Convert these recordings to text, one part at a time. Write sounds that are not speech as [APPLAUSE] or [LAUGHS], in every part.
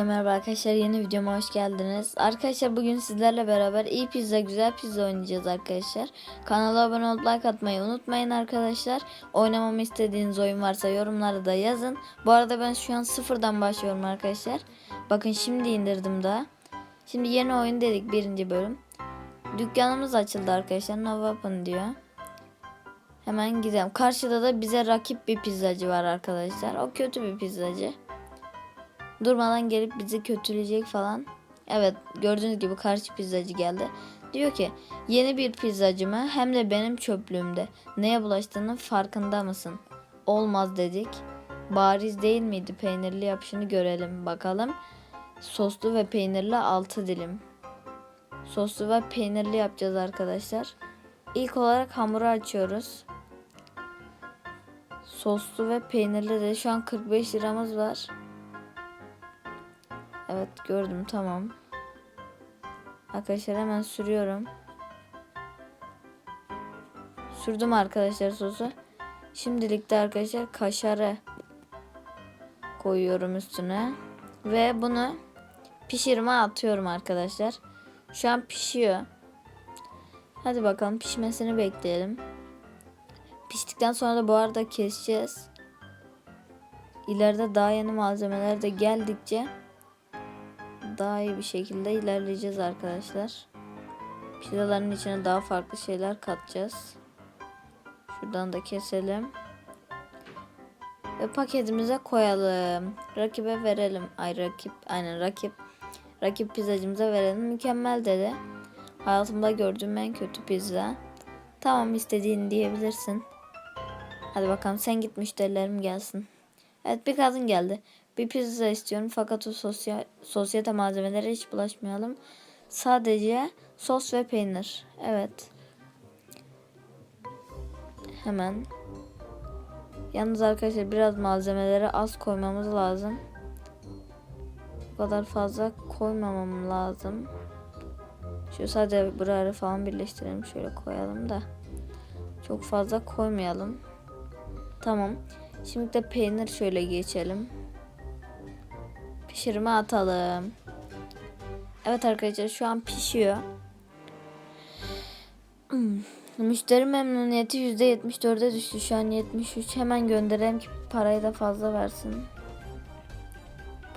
Hepinize merhaba arkadaşlar yeni videoma hoş geldiniz. Arkadaşlar bugün sizlerle beraber iyi pizza güzel pizza oynayacağız arkadaşlar. Kanala abone olup like atmayı unutmayın arkadaşlar. Oynamamı istediğiniz oyun varsa yorumlara da yazın. Bu arada ben şu an sıfırdan başlıyorum arkadaşlar. Bakın şimdi indirdim daha. Şimdi yeni oyun dedik birinci bölüm. Dükkanımız açıldı arkadaşlar. No Weapon diyor. Hemen gidelim. Karşıda da bize rakip bir pizzacı var arkadaşlar. O kötü bir pizzacı durmadan gelip bizi kötüleyecek falan. Evet gördüğünüz gibi karşı pizzacı geldi. Diyor ki yeni bir pizzacı mı hem de benim çöplüğümde neye bulaştığının farkında mısın? Olmaz dedik. Bariz değil miydi peynirli yapışını görelim bakalım. Soslu ve peynirli 6 dilim. Soslu ve peynirli yapacağız arkadaşlar. İlk olarak hamuru açıyoruz. Soslu ve peynirli de şu an 45 liramız var. Evet gördüm tamam. Arkadaşlar hemen sürüyorum. Sürdüm arkadaşlar sosu. Şimdilik de arkadaşlar kaşarı koyuyorum üstüne. Ve bunu pişirme atıyorum arkadaşlar. Şu an pişiyor. Hadi bakalım pişmesini bekleyelim. Piştikten sonra da bu arada keseceğiz. İleride daha yeni malzemeler de geldikçe daha iyi bir şekilde ilerleyeceğiz arkadaşlar. Pizzaların içine daha farklı şeyler katacağız. Şuradan da keselim. Ve paketimize koyalım. Rakibe verelim. Ay rakip. Aynen rakip. Rakip pizzacımıza verelim. Mükemmel dedi. Hayatımda gördüğüm en kötü pizza. Tamam istediğini diyebilirsin. Hadi bakalım sen git müşterilerim gelsin. Evet bir kadın geldi. Bir pizza istiyorum fakat o sosyal, sosyete malzemelere hiç bulaşmayalım. Sadece sos ve peynir. Evet. Hemen. Yalnız arkadaşlar biraz malzemeleri az koymamız lazım. Bu kadar fazla koymamam lazım. Şu sadece buraları falan birleştirelim. Şöyle koyalım da. Çok fazla koymayalım. Tamam. Şimdi de peynir şöyle geçelim. Pişirme atalım. Evet arkadaşlar şu an pişiyor. Hmm. Müşteri memnuniyeti %74'e düştü. Şu an 73. Hemen gönderelim ki parayı da fazla versin.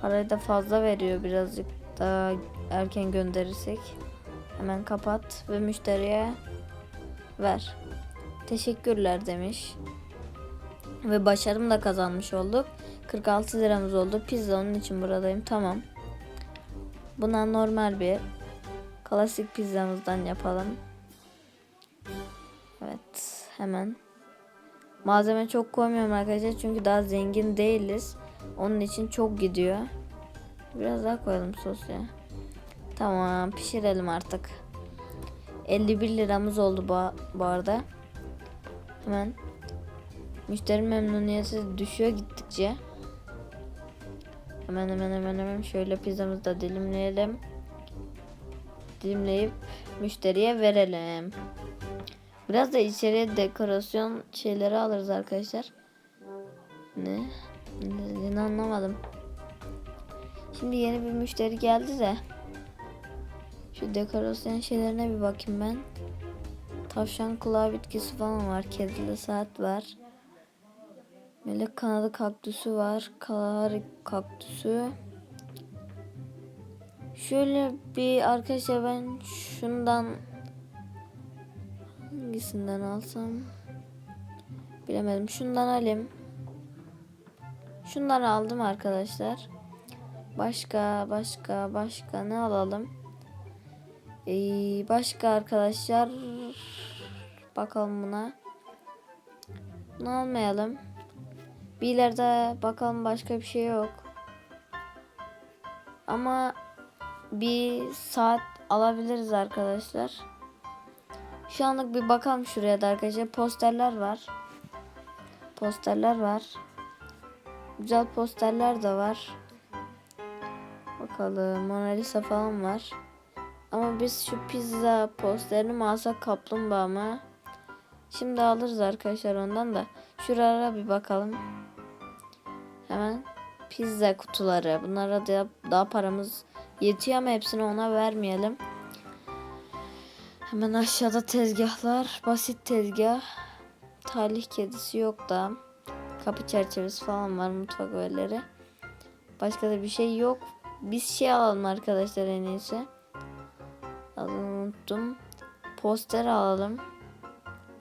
Parayı da fazla veriyor birazcık daha erken gönderirsek. Hemen kapat ve müşteriye ver. Teşekkürler demiş. Ve başarım da kazanmış olduk. 46 liramız oldu. Pizza onun için buradayım. Tamam. Buna normal bir klasik pizzamızdan yapalım. Evet. Hemen. Malzeme çok koymuyorum arkadaşlar. Çünkü daha zengin değiliz. Onun için çok gidiyor. Biraz daha koyalım sos. Tamam. Pişirelim artık. 51 liramız oldu bu, bu arada. Hemen. Müşteri memnuniyeti düşüyor gittikçe. Hemen hemen hemen hemen şöyle pizzamızı da dilimleyelim. Dilimleyip müşteriye verelim. Biraz da içeriye dekorasyon şeyleri alırız arkadaşlar. Ne? Ne anlamadım. Şimdi yeni bir müşteri geldi de. Şu dekorasyon şeylerine bir bakayım ben. Tavşan kulağı bitkisi falan var. Kedili saat var. Melek kanadı kaktüsü var. Kalahari kaktüsü. Şöyle bir arkadaşlar ben şundan hangisinden alsam bilemedim. Şundan alayım. Şunları aldım arkadaşlar. Başka başka başka ne alalım? Ee, başka arkadaşlar bakalım buna. Bunu almayalım. Bir ileride bakalım başka bir şey yok. Ama bir saat alabiliriz arkadaşlar. Şu anlık bir bakalım şuraya da arkadaşlar. Posterler var. Posterler var. Güzel posterler de var. Bakalım Mona Lisa falan var. Ama biz şu pizza posterini mi alsak kaplumbağa mı? Şimdi alırız arkadaşlar ondan da. Şuraya bir bakalım. Hemen Pizza kutuları. Bunlara da daha paramız yetiyor ama hepsini ona vermeyelim. Hemen aşağıda tezgahlar. Basit tezgah. Talih kedisi yok da. Kapı çerçevesi falan var mutfak öğeleri. Başka da bir şey yok. Biz şey alalım arkadaşlar en iyisi. Adını unuttum. Poster alalım.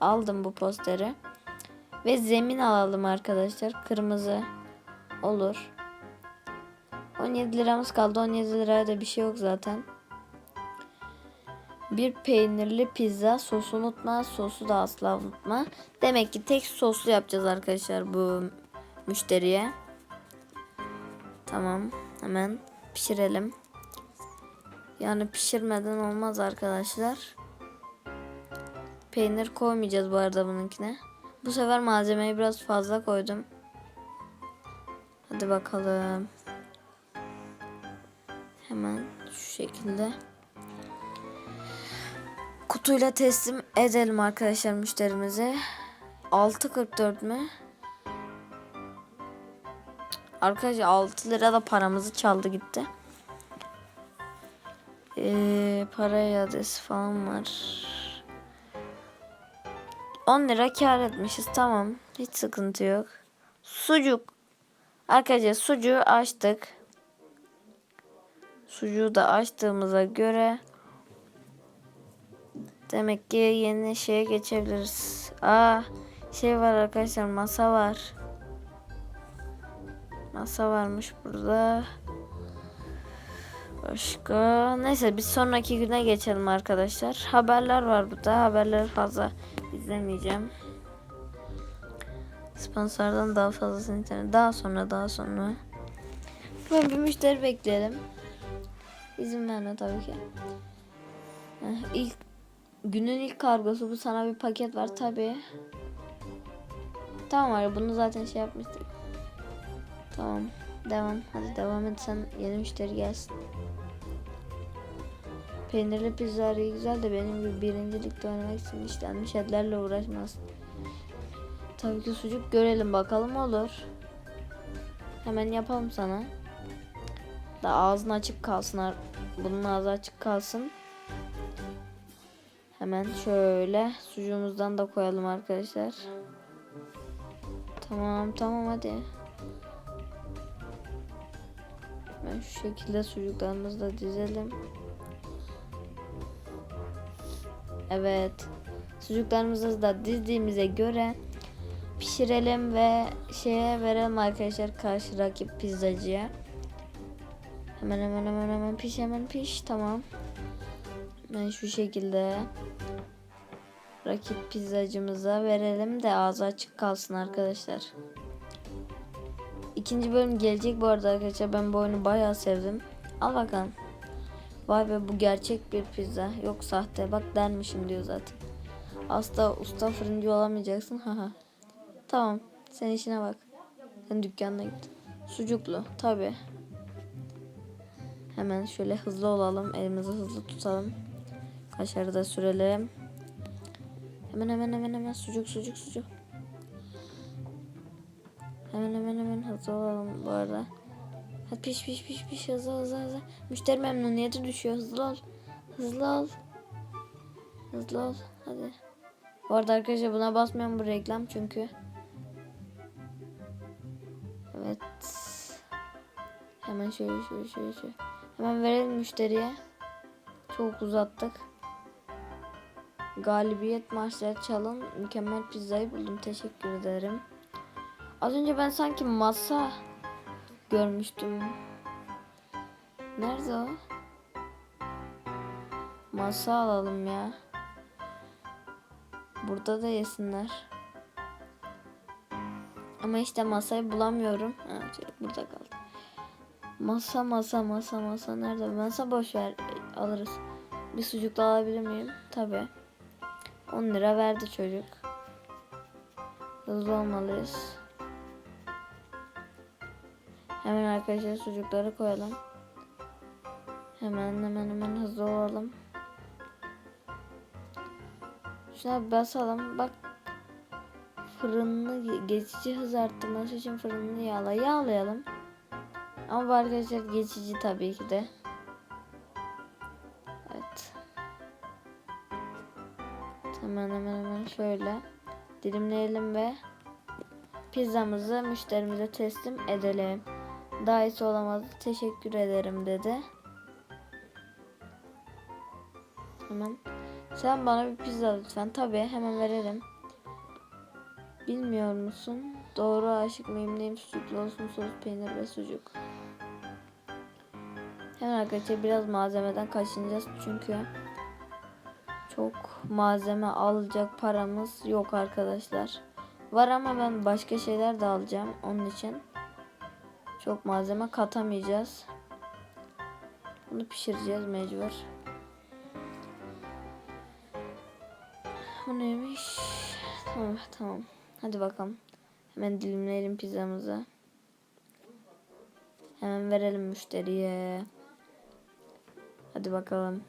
Aldım bu posteri. Ve zemin alalım arkadaşlar. Kırmızı olur. 17 liramız kaldı. 17 liraya da bir şey yok zaten. Bir peynirli pizza. Sosu unutma. Sosu da asla unutma. Demek ki tek soslu yapacağız arkadaşlar bu müşteriye. Tamam. Hemen pişirelim. Yani pişirmeden olmaz arkadaşlar. Peynir koymayacağız bu arada bununkine. Bu sefer malzemeyi biraz fazla koydum. Hadi bakalım. Hemen şu şekilde. Kutuyla teslim edelim arkadaşlar müşterimize. 6.44 mü? Arkadaşlar 6 lira da paramızı çaldı gitti. Ee, para iadesi falan var. 10 lira kar etmişiz tamam. Hiç sıkıntı yok. Sucuk. Arkadaşlar sucuğu açtık. Sucuğu da açtığımıza göre demek ki yeni şeye geçebiliriz. Aa şey var arkadaşlar masa var. Masa varmış burada. Başka neyse biz sonraki güne geçelim arkadaşlar. Haberler var burada. Haberleri fazla izlemeyeceğim. Sponsordan daha fazlasını internet. Daha sonra daha sonra. Ben bir müşteri bekleyelim. İzin verme tabii ki. Heh, ilk günün ilk kargosu bu sana bir paket var tabii. Tamam var bunu zaten şey yapmıştık. Tamam devam hadi devam et sen yeni müşteri gelsin. Peynirli pizza güzel de benim gibi birincilikte oynamak için işlenmiş etlerle uğraşmaz. Tabii ki sucuk görelim bakalım olur. Hemen yapalım sana. Da ağzın açık kalsın. Bunun ağzı açık kalsın. Hemen şöyle sucuğumuzdan da koyalım arkadaşlar. Tamam tamam hadi. Ben şu şekilde sucuklarımızı da dizelim. Evet. Sucuklarımızı da dizdiğimize göre pişirelim ve şeye verelim arkadaşlar karşı rakip pizzacıya. Hemen hemen hemen hemen piş hemen piş tamam. Ben şu şekilde rakip pizzacımıza verelim de ağzı açık kalsın arkadaşlar. İkinci bölüm gelecek bu arada arkadaşlar. Ben bu oyunu bayağı sevdim. Al bakalım. Vay be bu gerçek bir pizza. Yok sahte. Bak dermişim diyor zaten. Asla usta fırıncı olamayacaksın. [LAUGHS] Haha. Tamam. Sen işine bak. Sen dükkanına git. Sucuklu. Tabi. Hemen şöyle hızlı olalım. Elimizi hızlı tutalım. Kaşarı da sürelim. Hemen hemen hemen hemen sucuk sucuk sucuk. Hemen hemen hemen hızlı olalım bu arada. Hadi piş piş piş piş hızlı hızlı hızlı. Müşteri memnuniyeti düşüyor. Hızlı ol. Hızlı ol. Hızlı ol. Hadi. Bu arada arkadaşlar buna basmıyorum bu reklam çünkü. Hemen şöyle şöyle şöyle şöyle. Hemen verelim müşteriye. Çok uzattık. Galibiyet maçları çalın. Mükemmel pizzayı buldum. Teşekkür ederim. Az önce ben sanki masa görmüştüm. Nerede o? Masa alalım ya. Burada da yesinler. Ama işte masayı bulamıyorum. Ha, burada kaldı. Masa masa masa masa nerede? Masa boş ver alırız. Bir sucuk da alabilir miyim? Tabi. 10 lira verdi çocuk. Hızlı olmalıyız. Hemen arkadaşlar sucukları koyalım. Hemen hemen hemen hızlı olalım. Şuna basalım. Bak fırını geçici hız arttırması için fırını yağla. Yağlayalım. Ama bu arkadaşlar geçici tabii ki de. Evet. Hemen hemen hemen şöyle dilimleyelim ve pizzamızı müşterimize teslim edelim. Daha iyisi olamaz. Teşekkür ederim dedi. Hemen. Sen bana bir pizza lütfen. Tabii hemen verelim. Bilmiyor musun? Doğru aşık mıyım neyim sucuklu olsun sos peynir ve sucuk. Hemen arkadaşlar biraz malzemeden kaçınacağız çünkü çok malzeme alacak paramız yok arkadaşlar. Var ama ben başka şeyler de alacağım onun için. Çok malzeme katamayacağız. Bunu pişireceğiz mecbur. Bu neymiş? Tamam tamam. Hadi bakalım. Hemen dilimleyelim pizzamızı. Hemen verelim müşteriye. Hadi bakalım.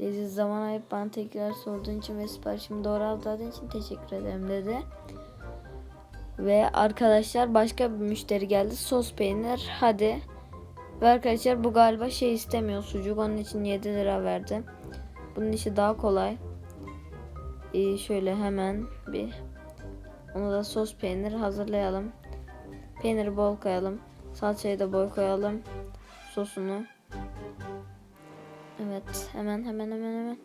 Leziz zaman ayıp bana tekrar sorduğun için ve siparişimi doğru aldığın için teşekkür ederim dedi. Ve arkadaşlar başka bir müşteri geldi. Sos peynir hadi. Ve arkadaşlar bu galiba şey istemiyor sucuk. Onun için 7 lira verdi. Bunun işi daha kolay. Ee, şöyle hemen bir onu da sos peynir hazırlayalım. Peyniri bol koyalım. Salçayı da bol koyalım. Sosunu. Evet hemen hemen hemen hemen.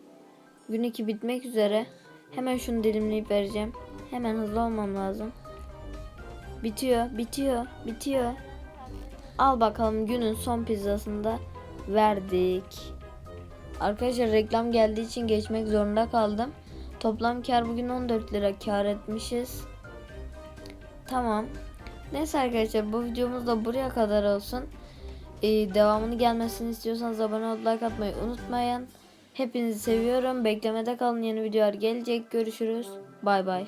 Gün 2 bitmek üzere. Hemen şunu dilimleyip vereceğim. Hemen hızlı olmam lazım. Bitiyor, bitiyor, bitiyor. Al bakalım günün son pizzasını da verdik. Arkadaşlar reklam geldiği için geçmek zorunda kaldım. Toplam kar bugün 14 lira kar etmişiz. Tamam. Neyse arkadaşlar bu videomuz da buraya kadar olsun. Ee, devamını gelmesini istiyorsanız abone olup like atmayı unutmayın. Hepinizi seviyorum. Beklemede kalın yeni videolar gelecek. Görüşürüz. Bay bay.